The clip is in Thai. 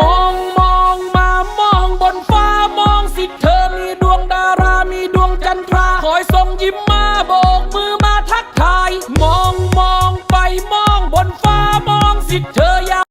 มองมองมามองบนฟ้ามองสิเธอมีดวงดารามีดวงจันทราคอยส่งยิ้มมาโบกมือมาทักทาย มองมองไปมองบนฟ้ามองสิเธออยา